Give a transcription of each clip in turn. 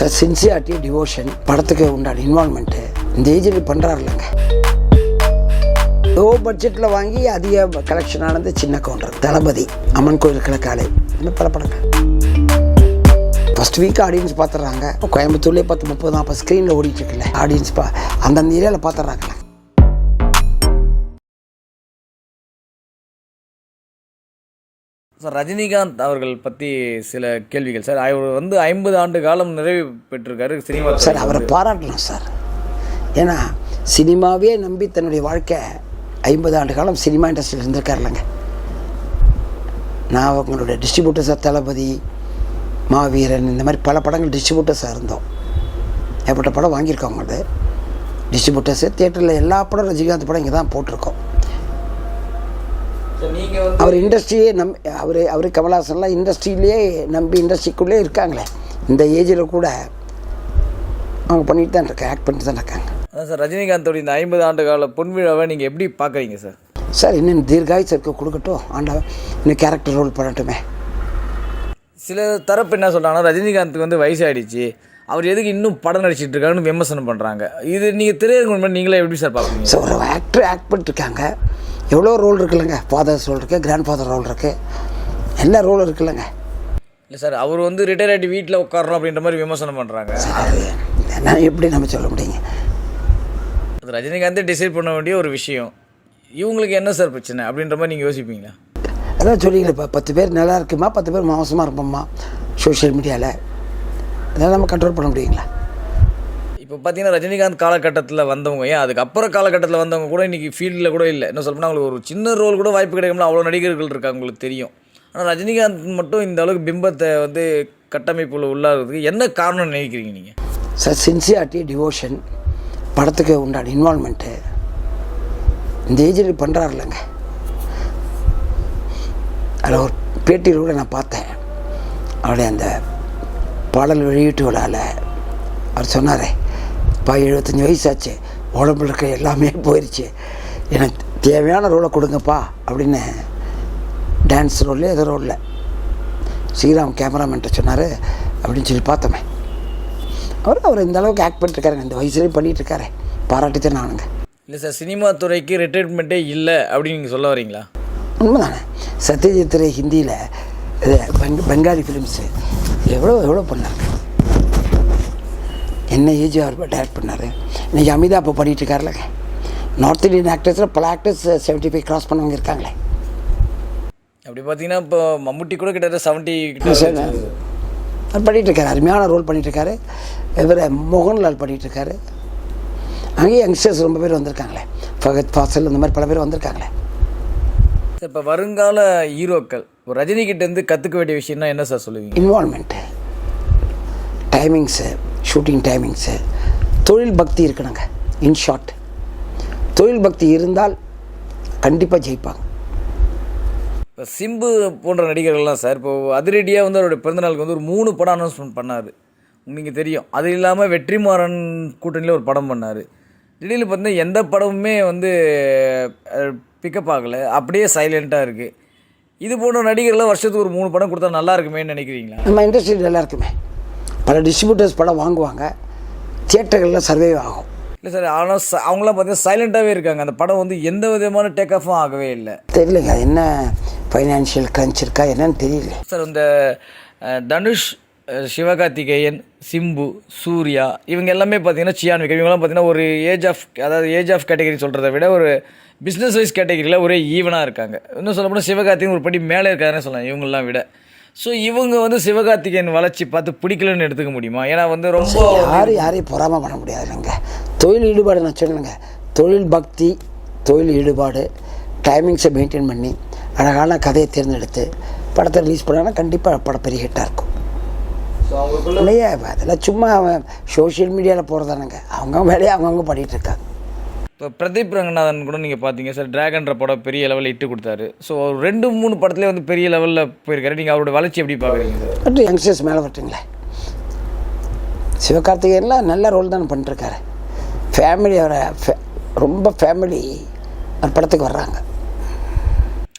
Sir sincerity devotion படத்துக்கு உண்டான involvement இந்த ஏஜில் பண்ணுறாரு இல்லைங்க லோ பட்ஜெட்டில் வாங்கி அதிக கலெக்ஷன் ஆனது சின்ன கவுண்டர் தளபதி அம்மன் கோயில் கிழக்காலை இன்னும் பல படங்கள் ஃபஸ்ட் வீக் ஆடியன்ஸ் பார்த்துட்றாங்க கோயம்புத்தூர்லேயே பத்து முப்பது நாற்பது ஸ்க்ரீனில் ஓடிட்டுருக்குல்ல ஆடியன்ஸ் பா அந்தந்த ஏரியாவில் பார்த்துட்றாங்களே சார் ரஜினிகாந்த் அவர்கள் பற்றி சில கேள்விகள். சார் அவர் வந்து ஐம்பது ஆண்டு காலம் நிறைவு பெற்றிருக்காரு சினிமா சார் அவரை பாராட்டலாம் சார். ஏன்னா சினிமாவே நம்பி தன்னுடைய வாழ்க்கை ஐம்பது ஆண்டு காலம் சினிமா இண்டஸ்ட்ரியில் இருந்திருக்காருலங்க நான் அவங்களுடைய டிஸ்ட்ரிபியூட்டர்ஸாக தளபதி மாவீரன் இந்த மாதிரி பல படங்கள் டிஸ்ட்ரிபியூட்டர்ஸாக இருந்தோம். ஏற்பட்ட படம் வாங்கியிருக்கோம் அவங்களது டிஸ்ட்ரிபியூட்டர்ஸு தியேட்டரில் எல்லா படம் ரஜினிகாந்த் படம் இங்கே தான் போட்டிருக்கோம். அவர் இண்டஸ்ட்ரியே நம் அவர் அவர் கமல்ஹாசன்லாம் இண்டஸ்ட்ரியிலேயே நம்பி இண்டஸ்ட்ரிக்குள்ளே இருக்காங்களே. இந்த ஏஜில் கூட அவங்க பண்ணிட்டு தான் இருக்காங்க ஆக்ட் பண்ணிட்டு தான் இருக்காங்க. அதான் சார் ரஜினிகாந்தோட இந்த ஐம்பது ஆண்டு கால பொன் விழாவை நீங்கள் எப்படி பார்க்குறீங்க சார்? சார் இன்னும் தீர்காயுசு இருக்க கொடுக்கட்டும். ஆண்டவன் இன்னும் கேரக்டர் ரோல் பண்ணட்டுமே. சில தரப்பு என்ன சொல்கிறாங்கன்னா ரஜினிகாந்துக்கு வந்து வயசாயிடுச்சு. அவர் எதுக்கு இன்னும் படம் நடிச்சிட்டு இருக்காருன்னு விமர்சனம் பண்ணுறாங்க இது நீங்கள் திரையரங்கு முன்னாடி நீங்களே எப்படி சார் பார்ப்பீங்க ஸோ ஒரு ஆக்டர் ஆக்ட் பண்ணிட்டுருக்காங்க எவ்வளோ ரோல் இருக்குல்லங்க? ஃபாதர்ஸ் ரோல் இருக்குது கிராண்ட் ஃபாதர் ரோல் இருக்குது எல்லா ரோலும் இருக்குல்லங்க? இல்லை சார் அவர் வந்து ரிட்டையர் ஆகிட்டு வீட்டில் உட்காரணும் அப்படின்ற மாதிரி விமர்சனம் பண்ணுறாங்க நான் எப்படி நம்ம சொல்ல முடியுங்க? அது ரஜினிகாந்தே டிசைட் பண்ண வேண்டிய ஒரு விஷயம். இவங்களுக்கு என்ன சார் பிரச்சனை அப்படின்ற மாதிரி நீங்கள் யோசிப்பீங்களா? அதான் சொல்லிங்களே இப்போ பத்து பேர் நல்லா இருக்குமா? பத்து பேர் மோசமாக இருப்போம்மா சோஷியல் மீடியாவில் அதெல்லாம் நம்ம கண்ட்ரோல் பண்ண முடியுங்களா? இப்போ பார்த்தீங்கன்னா ரஜினிகாந்த் காலகட்டத்தில் வந்தவங்க ஏன் அதுக்கப்புறம் காலகட்டத்தில் வந்தவங்க கூட இன்றைக்கி ஃபீல்டில் கூட இல்லை. என்ன சொல்லப்போனால் அவங்களுக்கு ஒரு சின்ன ரோல் கூட வாய்ப்பு கிடைக்கும்ல அவ்வளோ நடிகர்கள் இருக்காங்க உங்களுக்கு தெரியும். ஆனால் ரஜினிகாந்த் மட்டும் இந்த அளவுக்கு பிம்பத்தை வந்து கட்டமைப்பில் உள்ளாகிறதுக்கு என்ன காரணம் நினைக்கிறீங்க நீங்கள் சார் சின்சியாரிட்டி டிவோஷன் படத்துக்கு உண்டான இன்வால்மெண்ட்டு இந்த ஏஜில் பண்ணுறாரு இல்லைங்க அதில் ஒரு பேட்டியில் கூட நான் பார்த்தேன். அவருடைய அந்த பாடல் வெளியீட்டு விழாவில் அவர் சொன்னாரே பா எழுபத்தஞ்சி வயசாச்சு. உடம்புல இருக்க எல்லாமே போயிடுச்சு எனக்கு தேவையான ரோலை கொடுங்கப்பா அப்படின்னு டான்ஸ் ரோல்ல ஏதோ ரோலில் ஸ்ரீராம் கேமராமேன்ட்ட சொன்னார் அப்படின்னு சொல்லி பார்த்தோமே. அவர் அவர் இந்த அளவுக்கு ஆக்ட் பண்ணிட்டுருக்காருங்க. இந்த வயசுலேயும் பண்ணிட்டு இருக்காரு பாராட்டித்தான் நானுங்க இல்லை சார் சினிமா துறைக்கு ரிட்டைர்மெண்ட்டே இல்லை அப்படின்னு நீங்கள் சொல்ல வரீங்களா? உண்மைதானே. சத்யஜித் ரே ஹிந்தியில் பெங்க பெங்காலி ஃபிலிம்ஸு எவ்வளோ எவ்வளோ பண்ணாங்க. என்ன ஏஜ் அவர் டைரக்ட் பண்ணார். இன்னைக்கு அமிதா இப்போ பண்ணிட்டு இருக்காருலங்க நார்த் இந்தியன் ஆக்டர்ஸில் பல ஆக்டர்ஸ் செவன்ட்டி ஃபைவ் கிராஸ் பண்ணவங்க இருக்காங்களே. அப்படி பார்த்தீங்கன்னா இப்போ மம்முட்டி கூட கிட்டத்தட்ட செவன்ட்டி. அவர் பண்ணிட்டு இருக்காரு. அருமையான ரோல் பண்ணிட்டு இருக்காரு. இவர் மோகன்லால் பண்ணிட்டு இருக்காரு. அங்கேயும் யங்ஸ்டர்ஸ் ரொம்ப பேர் வந்திருக்காங்களே. ஃபகத் ஃபாசல் இந்த மாதிரி பல பேர் வந்திருக்காங்களே. இப்போ வருங்கால ஹீரோக்கள் இப்போ ரஜினி கிட்ட இருந்து கற்றுக்க வேண்டிய விஷயம்னா என்ன சார் சொல்லுவீங்க? இன்வால்மெண்ட்டு டைமிங்ஸு ஷூட்டிங் டைமிங்ஸு தொழில் பக்தி இருக்கணுங்க. இன் ஷார்ட் தொழில் பக்தி இருந்தால் கண்டிப்பாக ஜெயிப்பாங்க. இப்போ சிம்பு போன்ற நடிகர்கள்லாம் சார் இப்போ அதிரடியாக வந்து அவருடைய பிறந்தநாளுக்கு வந்து ஒரு மூணு படம் அனௌன்ஸ்மெண்ட் பண்ணார். உங்களுக்கு தெரியும். அது இல்லாமல் வெற்றிமாறன் கூட்டணியில் ஒரு படம் பண்ணார். திடீர்னு பார்த்தீங்கன்னா எந்த படமுமே வந்து பிக்கப் ஆகலை. அப்படியே சைலண்ட்டாக இருக்குது இது போன்ற நடிகர்லாம் வருஷத்துக்கு ஒரு மூணு படம் கொடுத்தா நல்லா இருக்குமேன்னு நினைக்கிறீங்களா? நம்ம இண்டஸ்ட்ரி நல்லா இருக்குமே. பல டிஸ்ட்ரிபியூட்டர்ஸ் படம் வாங்குவாங்க. தியேட்டர்களில் சர்வே ஆகும். இல்லை சார் ஆனால் ச- அவங்களாம் பார்த்தீங்கன்னா சைலண்ட்டாகவே இருக்காங்க. அந்த படம் வந்து எந்த விதமான டேக் ஆஃபும் ஆகவே இல்லை. தெரியலங்க என்ன ஃபைனான்ஷியல் க்ரன்ச் இருக்கா என்னன்னு தெரியல. சார் இந்த தனுஷ் சிவகார்த்திகேயன் சிம்பு சூர்யா இவங்க எல்லாமே பார்த்தீங்கன்னா சியான் விக்ரம். இவங்கெல்லாம் பார்த்தீங்கன்னா ஒரு ஏஜ் ஆஃப் அதாவது ஏஜ் ஆஃப் கேட்டகரி சொல்கிறத விட ஒரு பிஸ்னஸ் வைஸ் கேட்டகரியில் ஒரே ஈவனாக இருக்காங்க. இன்னும் சொல்ல போனால் சிவகார்த்திகேயன் ஒரு படி மேலே இருக்காருன்னு சொல்லலாம் இவங்கெல்லாம் விட. ஸோ இவங்க வந்து சிவகார்த்திகேயன் வளர்ச்சி பார்த்து பிடிக்கலன்னு எடுத்துக்க முடியுமா? ஏன்னா வந்து ரொம்ப யாரும் யாரையும் பொறாம பண்ண முடியாதுங்க. தொழில் ஈடுபாடு நான் சொன்னேங்க தொழில் பக்தி தொழில் ஈடுபாடு டைமிங்ஸை மெயின்டைன் பண்ணி அழகான கதையை தேர்ந்தெடுத்து படத்தை ரிலீஸ் பண்ணாங்கன்னா கண்டிப்பாக படம் பெரிய ஹிட்டாக இருக்கும். இல்லையா அதெல்லாம் சும்மா அவன் சோஷியல் மீடியாவில் போகிறதானுங்க அவங்க வேலையை அவங்கவுங்க பண்ணிகிட்டு இருக்காங்க. இப்போ பிரதீப் ரங்கநாதன் கூட நீங்கள் பார்த்தீங்க சார். டிராகன்ற படம் பெரிய லெவலில் இட்டு கொடுத்தாரு. ஸோ ரெண்டு மூணு படத்துலேயே வந்து பெரிய லெவலில் போயிருக்காரு. நீங்கள் அவரோட வளர்ச்சி எப்படி பார்க்குறீங்க சார்? யங்ஸ்டர்ஸ் மேலே வரட்டுங்களே சிவகார்த்திகேயன்லாம் நல்ல ரோல் தான் பண்ணிட்டுருக்காரு ஃபேமிலி அவரை ரொம்ப ஃபேமிலி ஒரு படத்துக்கு வர்றாங்க.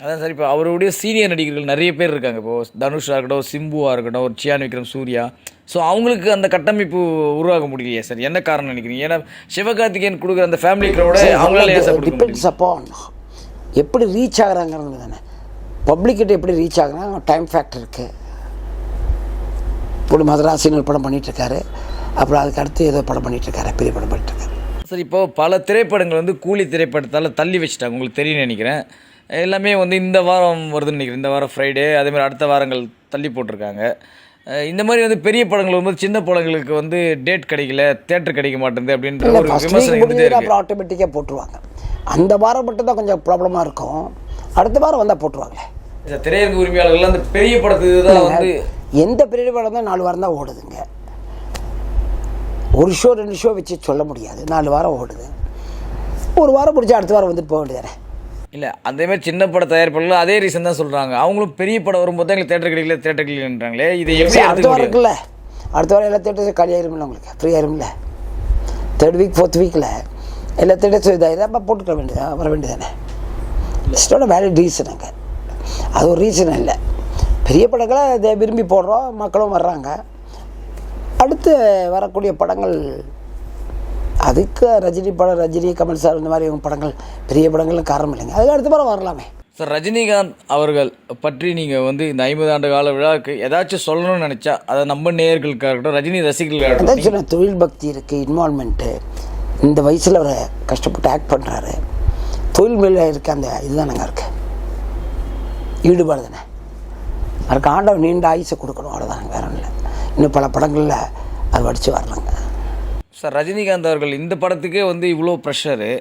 அதான் சார் இப்போ அவருடைய சீனியர் நடிகர்கள் நிறைய பேர் இருக்காங்க. இப்போ தனுஷாக இருக்கட்டும் சிம்புவாக இருக்கட்டும் ஒரு சியான் விக்ரம் சூர்யா. ஸோ அவங்களுக்கு அந்த கட்டமைப்பு உருவாக முடியலையே சார்? என்ன காரணம் நினைக்கிறீங்க? ஏன்னா சிவகார்த்திகேயன் கொடுக்குற அந்த ஃபேமிலி க்ரௌட அவங்களால ஏன் சார்? டிபெண்ட்ஸ் அப்பான் எப்படி ரீச் ஆகுறாங்கிறது தானே. பப்ளிக்கிட்ட எப்படி ரீச் ஆகுறாங்க? டைம் ஃபேக்டர் இருக்குது இப்படி மதராசின்னு ஒரு படம் பண்ணிட்டு இருக்காரு அப்புறம் அதுக்கு அடுத்து ஏதோ படம் பண்ணிட்டு இருக்காரு பெரிய படம் பண்ணிட்டு இருக்காரு சார் இப்போ பல திரைப்படங்கள் வந்து கூலி திரைப்படத்தால் தள்ளி வச்சுட்டாங்க. உங்களுக்கு தெரியும் நினைக்கிறேன். எல்லாமே வந்து இந்த வாரம் வருதுன்னு நினைக்கிறேன். இந்த வாரம் ஃப்ரைடே அதே மாதிரி அடுத்த வாரங்கள் தள்ளி போட்டிருக்காங்க. இந்த மாதிரி வந்து பெரிய படங்கள் வரும்போது சின்ன படங்களுக்கு வந்து டேட் கிடைக்கல தேட்டர் கிடைக்க மாட்டேங்குது அப்படின்ற ஒரு விமர்சனம் இருக்கு. ஆட்டோமேட்டிக்காக போட்டுருவாங்க. அந்த வாரம் மட்டும் தான் கொஞ்சம் ப்ராப்ளமாக இருக்கும். அடுத்த வாரம் வந்தால் போட்டுருவாங்களே. திரையரங்கு உரிமையாளர்கள் அந்த பெரிய படத்துக்கு தான் வந்து எந்த பெரிய படம் தான் நாலு வாரம் தான் ஓடுதுங்க. ஒரு ஷோ ரெண்டு ஷோ வச்சு சொல்ல முடியாது. நாலு வாரம் ஓடுது. ஒரு வாரம் முடிச்சு அடுத்த வாரம் வந்துட்டு போக வேண்டியதானே இல்லை அதே மாதிரி சின்ன பட தயாரிப்பாளர்கள் அதே ரீசன் தான் சொல்கிறாங்க அவங்களும் பெரிய படம் வரும்போது தான் எங்களுக்கு தேட்டர் கிடைக்கல தேட்டர் கிடைக்கலன்றாங்களே. இதை எப்படி அடுத்த வாரம் இருக்குல்ல. அடுத்த வாரம் எல்லா தேட்டர்ஸும் காலி ஆயிருமில்ல உங்களுக்கு? ஃப்ரீ ஆயிருமில்ல தேர்ட் வீக் ஃபோர்த் வீக்கில் எல்லா தேட்டர்ஸும் இதாகிடும் அப்போ போட்டுக்க வேண்டியதான் வர வேண்டியதானே இட்ஸோட வேலிட் ரீசனுங்க அது ஒரு ரீசன் இல்லை. பெரிய படங்களை விரும்பி போடுறோம் மக்களும் வர்றாங்க. அடுத்து வரக்கூடிய படங்கள் அதுக்கு ரஜினி படம் ரஜினி கமல் சார் இந்த மாதிரி இவங்க படங்கள் பெரிய படங்களும் காரணம் இல்லைங்க. அதுக்கு அடுத்த படம் வரலாமே. சார் ரஜினிகாந்த் அவர்கள் பற்றி நீங்கள் வந்து இந்த ஐம்பது ஆண்டு கால விழாவுக்கு ஏதாச்சும் சொல்லணும்னு நினச்சா அதை நம்ம நேயர்களுக்காக இருக்கட்டும் ரஜினி ரசிகர்களுக்காக சொன்ன தொழில் பக்தி இருக்குது இன்வால்மெண்ட்டு இந்த வயசில் அவர் கஷ்டப்பட்டு ஆக்ட் பண்ணுறாரு தொழில் மேலே இருக்க அந்த இதுதானங்க இருக்கு. ஈடுபாடு தானே. அவருக்கு ஆண்டவன் நீண்ட ஆயுசை கொடுக்கணும் அவ்வளோதாங்க வேற ஒன்றும் இல்லை. இன்னும் பல படங்களில் அது வடித்து வரலாங்க. சார் ரஜினிகாந்த் அவர்கள் இந்த படத்துக்கே வந்து இவ்வளோ ப்ரெஷரு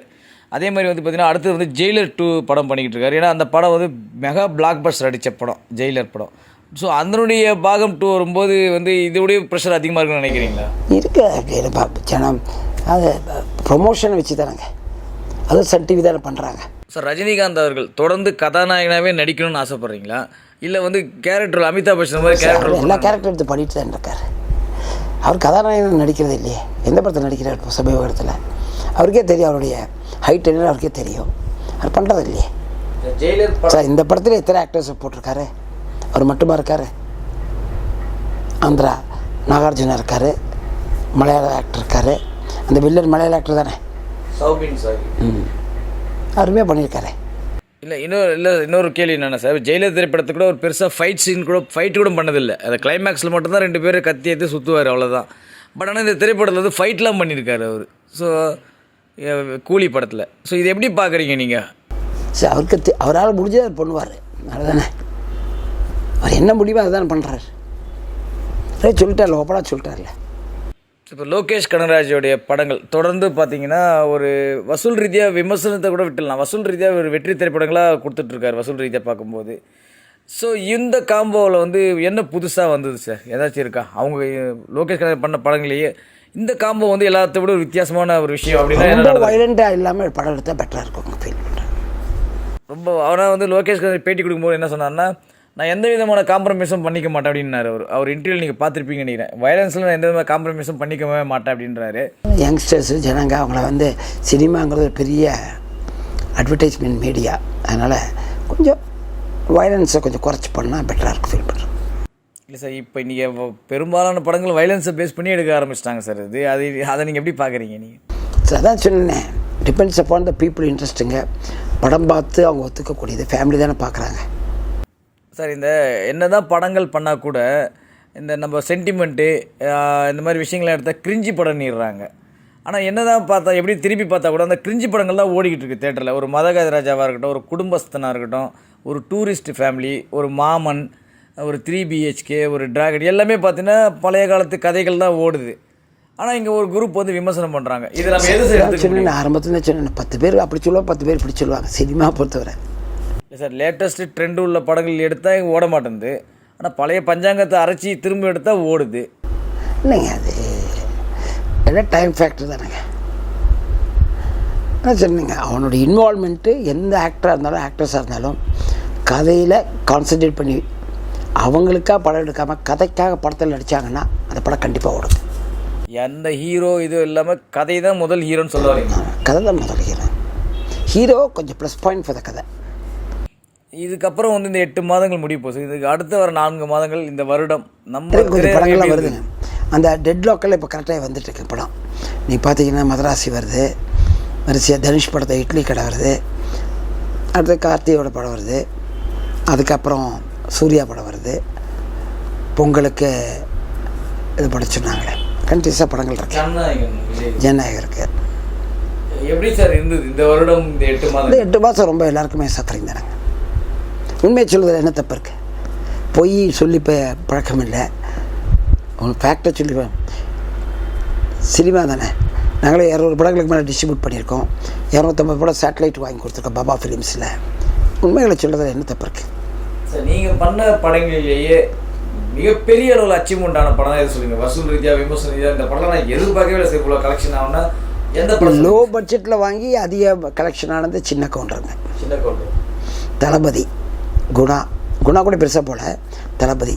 அதே மாதிரி வந்து பார்த்தீங்கன்னா அடுத்து வந்து ஜெயிலர் டூ படம் பண்ணிக்கிட்டு இருக்காரு. ஏன்னா அந்த படம் வந்து மெகா பிளாக் பஸ்டர் அடித்த படம் ஜெயிலர் படம். ஸோ அதனுடைய பாகம் டூ வரும்போது வந்து இதோடைய ப்ரெஷர் அதிகமாக இருக்குன்னு நினைக்கிறீங்களா? இருக்கு. அப்படி பா- ஜனம் அது ப்ரொமோஷனை வச்சு தானேங்க அதுவும் சன் டிவி தானே பண்ணுறாங்க சார் ரஜினிகாந்த் அவர்கள் தொடர்ந்து கதாநாயகனாகவே நடிக்கணும்னு ஆசைப்பட்றீங்களா? இல்லை வந்து கேரக்டர் அமிதாப் பச்சன் மாதிரி கேரக்டர் எல்லா கேரக்டர் எடுத்து பண்ணிட்டு தான் இருக்கார். அவர் கதாநாயகன் நடிக்கிறது இல்லையே. எந்த படத்தில் நடிக்கிறார் இப்போ சமீபத்தில் அவருக்கே தெரியும் அவருடைய ஹைட் என்ன அவருக்கே தெரியும். அவர் பண்ணுறது இல்லையே. சார் இந்த படத்தில் எத்தனை ஆக்டர்ஸ் போட்டிருக்காரு? அவர் மட்டுமா இருக்கார்? ஆந்திரா நாகார்ஜுனா இருக்கார். மலையாள ஆக்டர் இருக்கார். அந்த வில்லன் மலையாள ஆக்டர் தானே? சௌபின் சார் ம். அருமையாக பண்ணியிருக்காரு. இல்லை இன்னொரு இல்லை இன்னொரு கேள்வி என்னென்ன சார் ஜெயிலர் திரைப்படத்துக்கு கூட ஒரு பெருசாக ஃபைட் சீன் கூட ஃபைட் கூட பண்ணதில்லை. அந்த கிளைமேக்ஸில் மட்டும்தான் ரெண்டு பேரும் கத்தி எடுத்து சுற்றுவார் அவ்வளோதான் பட் ஆனால் இந்த திரைப்படத்தில் வந்து ஃபைட்லாம் பண்ணியிருக்காரு அவர். ஸோ கூலி படத்தில். ஸோ இது எப்படி பார்க்குறீங்க நீங்கள் சரி அவருக்கு அவரால் முடிஞ்சதை அவர் பண்ணுவார். அதுதானே அவர் என்ன முடியுமோ அதுதான் பண்ணுறாரு அதே சொல்லிட்டார்ல ஓப்பனாக சொல்லிட்டார்ல. இப்போ லோகேஷ் கனகராஜோடைய படங்கள் தொடர்ந்து பார்த்தீங்கன்னா ஒரு வசூல் ரீதியாக விமர்சனத்தை கூட விட்டுடலாம். வசூல் ரீதியாக ஒரு வெற்றி திரைப்படங்களாக கொடுத்துட்ருக்காரு வசூல் ரீதியாக பார்க்கும்போது. ஸோ இந்த காம்போவில் வந்து என்ன புதுசாக வந்தது சார் ஏதாச்சும் இருக்கா? அவங்க லோகேஷ் கனகராஜ் பண்ண படங்களையே இந்த காம்போ வந்து எல்லாத்த விட ஒரு வித்தியாசமான ஒரு விஷயம் அப்படின்னா? வைலண்ட்டாக இல்லாமல் படம் எடுத்தால் பெட்டராக இருக்கும் ஃபீல் பண்ணுறேன் ரொம்ப அவராக வந்து லோகேஷ் கனகராஜ் பேட்டி கொடுக்கும்போது என்ன சொன்னார்னா நான் எந்த விதமான காம்ப்ரமைஸும் பண்ணிக்க மாட்டேன் அப்படின்னாரு அவர். அவர் இன்டர்வியூ நீங்கள் பார்த்துருப்பீங்கன்னு நினைக்கிறேன். வயலன்ஸில் நான் எந்த விதமான காம்ப்ரமைஸும் பண்ணிக்கவே மாட்டேன் அப்படின்றாரு. யங்ஸ்டர்ஸு ஜனங்க அவங்கள வந்து சினிமாங்கிறது ஒரு பெரிய அட்வர்டைஸ்மெண்ட் மீடியா அதனால் கொஞ்சம் வயலன்ஸை கொஞ்சம் குறைச்சி பண்ணால் பெட்டராக இருக்கும் ஃபீல் பண்ணுறேன் இல்லை சார் இப்போ நீங்கள் பெரும்பாலான படங்கள் வயலன்ஸை பேஸ் பண்ணி எடுக்க ஆரம்பிச்சிட்டாங்க சார் இது அது அதை நீங்கள் எப்படி பார்க்குறீங்க நீங்கள் ஸோ அதான் சொன்னேன். டிபெண்ட்ஸ் அப்பான் த பீப்புள் இன்ட்ரெஸ்ட்டுங்க படம் பார்த்து அவங்க ஒத்துக்கக்கூடியது. ஃபேமிலி தானே பார்க்குறாங்க சார் இந்த என்ன தான் படங்கள் பண்ணால் கூட இந்த நம்ம சென்டிமெண்ட்டு இந்த மாதிரி விஷயங்களை எடுத்தால் கிரிஞ்சி படம்னிடுறாங்க ஆனால் என்ன தான் பார்த்தா எப்படி திருப்பி பார்த்தா கூட அந்த கிரிஞ்சி படங்கள் தான் ஓடிக்கிட்டு இருக்கு தேட்டரில் ஒரு மதகஜ ராஜாவாக இருக்கட்டும் ஒரு குடும்பஸ்தனாக இருக்கட்டும் ஒரு டூரிஸ்ட் ஃபேமிலி ஒரு மாமன் ஒரு த்ரீ பிஹெச்கே ஒரு டிராகன் எல்லாமே பார்த்தீங்கன்னா பழைய காலத்து கதைகள் தான் ஓடுது. ஆனால் இங்கே ஒரு குரூப் வந்து விமர்சனம் பண்ணுறாங்க இது நம்ம எது? சொன்னேன் ஆரம்பத்தில் சொன்னேன் பத்து பேர் அப்படி சொல்லுவாங்க பத்து பேர் இப்படி சொல்லுவாங்க சினிமா பொறுத்தவரை. இல்லை சார் லேட்டஸ்ட்டு ட்ரெண்ட் உள்ள படங்கள் எடுத்தால் இங்கே ஓட மாட்டேங்குது ஆனால் பழைய பஞ்சாங்கத்தை அரைச்சி திரும்ப எடுத்தால் ஓடுது. இல்லைங்க அது? எல்லாம் டைம் ஃபேக்டர் தானேங்க? அதான் சொன்னீங்க அவனோட இன்வால்மெண்ட்டு எந்த ஆக்டராக இருந்தாலும் ஆக்ட்ரஸாக இருந்தாலும் கதையில் கான்சென்ட்ரேட் பண்ணி அவங்களுக்காக படம் எடுக்காமல் கதைக்காக படத்தில் நடித்தாங்கன்னா அந்த படம் கண்டிப்பாக ஓடும். எந்த ஹீரோ இது இல்லாமல் கதை தான் முதல் ஹீரோன்னு சொல்ல வரீங்க கதை தான் முதல் ஹீரோ ஹீரோ கொஞ்சம் ப்ளஸ் பாயிண்ட் ஃபார் த கதை. இதுக்கப்புறம் வந்து இந்த எட்டு மாதங்கள் முடிய போகுது. இதுக்கு அடுத்து வர நான்கு மாதங்கள் இந்த வருடம் நம்ம கொஞ்சம் படங்கள்லாம் வருதுங்க. அந்த டெட் லோக்கலில் இப்போ கரெக்டாக வந்துட்டு இருக்கு படம். நீ பார்த்தீங்கன்னா மதராசி வருது. வரிசையாக தனுஷ் படத்தை இட்லி கடை வருது. அடுத்து கார்த்தியோட படம் வருது. அதுக்கப்புறம் சூர்யா படம் வருது. பொங்கலுக்கு இது படம் சொன்னாங்களே கண்டினியூஸாக படங்கள் இருக்கு. ஜனநாயகம் இருக்குது எப்படி சார் இருந்தது இந்த வருடம் இந்த எட்டு மாதம் எட்டு மாதம் ரொம்ப எல்லாருக்குமே சஃபரிங் தானேங்க. உண்மையை சொல்லுவதில் என்ன தப்பு இருக்குது பொய் சொல்லி இப்போ பழக்கம் இல்லை. உங்களுக்கு ஃபேக்டை சொல்லி ப- சினிமா தானே. நாங்களே இரநூறு படங்களுக்கு மேலே டிஸ்ட்ரிபியூட் பண்ணியிருக்கோம். இரநூத்தம்பது படம் சேட்டலைட் வாங்கி கொடுத்துருக்கோம் பாபா ஃபிலிம்ஸில் உண்மைகளை சொல்லுறதுல என்ன தப்பு இருக்குது சார் நீங்கள் பண்ண படங்களிலேயே மிகப்பெரிய அளவில் அச்சீவ்மெண்ட் படம் தான் எது சொல்லுங்க? வசூல் ரீதியாக விமர்சன ரீதியாக இந்த படம் நான் எதிர்பார்க்கவே இல்லை. இவ்வளோ கலெக்ஷன் ஆகும்னா எந்த படம் லோ பட்ஜெட்டில் வாங்கி அதிக கலெக்ஷன் ஆனது சின்ன கவுண்டருங்க சின்ன கோட்டு தளபதி. குணா குணா கூட பெருசாக போல. தளபதி.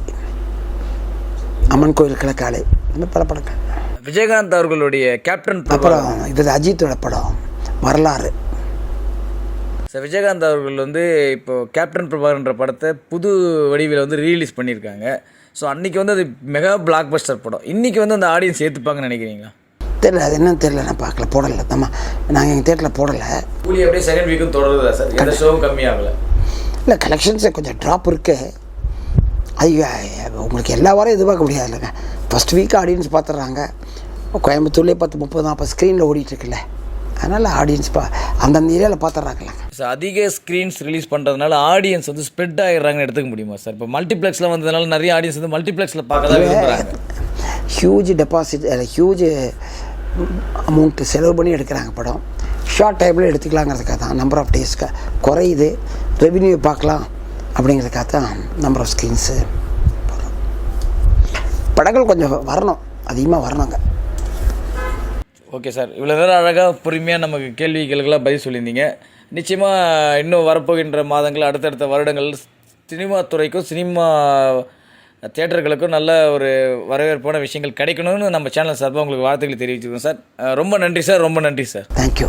அம்மன் கோயில் கிழக்காலை. இந்த பல படங்கள். விஜயகாந்த் அவர்களுடைய கேப்டன் அப்புறம் இது அஜித்தோட படம். வரலாறு. சார் விஜயகாந்த் அவர்கள் வந்து இப்போ கேப்டன் பிரபாகர்ன்ற படத்தை புது வடிவில் வந்து ரீலீஸ் பண்ணியிருக்காங்க. ஸோ அன்னைக்கு வந்து அது மெகா பிளாக் பஸ்டர் படம். இன்னைக்கு வந்து அந்த ஆடியன்ஸ் ஏற்றுப்பாங்கன்னு நினைக்கிறீங்களா? தெரியல அது என்னன்னு தெரியல நான் பார்க்கல போடலை. நம்ம நாங்கள் எங்கள் தேட்டரில் போடலை. கூலி அப்படியே செகண்ட் வீக்கும் தொடருதா சார்? எந்த ஷோவும் கம்மியாகல. இல்லை கலெக்ஷன்ஸே கொஞ்சம் ட்ராப் இருக்குது ஐயோ உங்களுக்கு எல்லா வாரம் எதிர்பார்க்க முடியாது இல்லைங்க. ஃபஸ்ட் வீக் ஆடியன்ஸ் பார்த்துட்றாங்க. கோயம்புத்தூர்லேயே பத்து முப்பது நாற்பது ஸ்க்ரீனில் ஓடிட்டுருக்குல்ல. அதனால் ஆடியன்ஸ் பா அந்தந்த ஏரியாவில் பார்த்துட்றாங்கல்ல சார் அதிக ஸ்க்ரீன்ஸ் ரிலீஸ் பண்ணுறதுனால ஆடியன்ஸ் வந்து ஸ்ப்ரெட் ஆகிடுறாங்கன்னு எடுத்துக்க முடியுமா சார் இப்போ மல்டிப்ளெக்ஸில் வந்ததுனால நிறைய ஆடியன்ஸ் வந்து மல்டிப்ளெக்ஸில் பார்க்க தான் விரும்புகிறாங்க ஹியூஜ் டெபாசிட் ஹியூஜ் அமௌண்ட்டு செலவு பண்ணி எடுக்கிறாங்க படம். ஷார்ட் டைமில் எடுத்துக்கலாங்கிறதுக்காக தான் நம்பர் ஆஃப் டேஸ்க்கு குறையுது. ரெவின்யூ பார்க்கலாம் அப்படிங்கிறதுக்காக தான் நம்பர் ஆஃப் ஸ்க்ரீன்ஸு படங்கள் கொஞ்சம் வரணும் அதிகமாக வரணுங்க ஓகே சார் இவ்வளோ நேரம் அழகாக பொறுமையாக நமக்கு கேள்விகளுக்கெல்லாம் பதில் சொல்லியிருந்தீங்க. நிச்சயமாக இன்னும் வரப்போகின்ற மாதங்கள் அடுத்தடுத்த வருடங்கள் சினிமா துறைக்கும் சினிமா தியேட்டர்களுக்கும் நல்ல ஒரு வரவேற்பான விஷயங்கள் கிடைக்கணும்னு நம்ம சேனல் சார்பாக உங்களுக்கு வாழ்த்துக்களை தெரிவிச்சுக்கிறோம் சார் ரொம்ப நன்றி சார் ரொம்ப நன்றி சார் தேங்க்யூ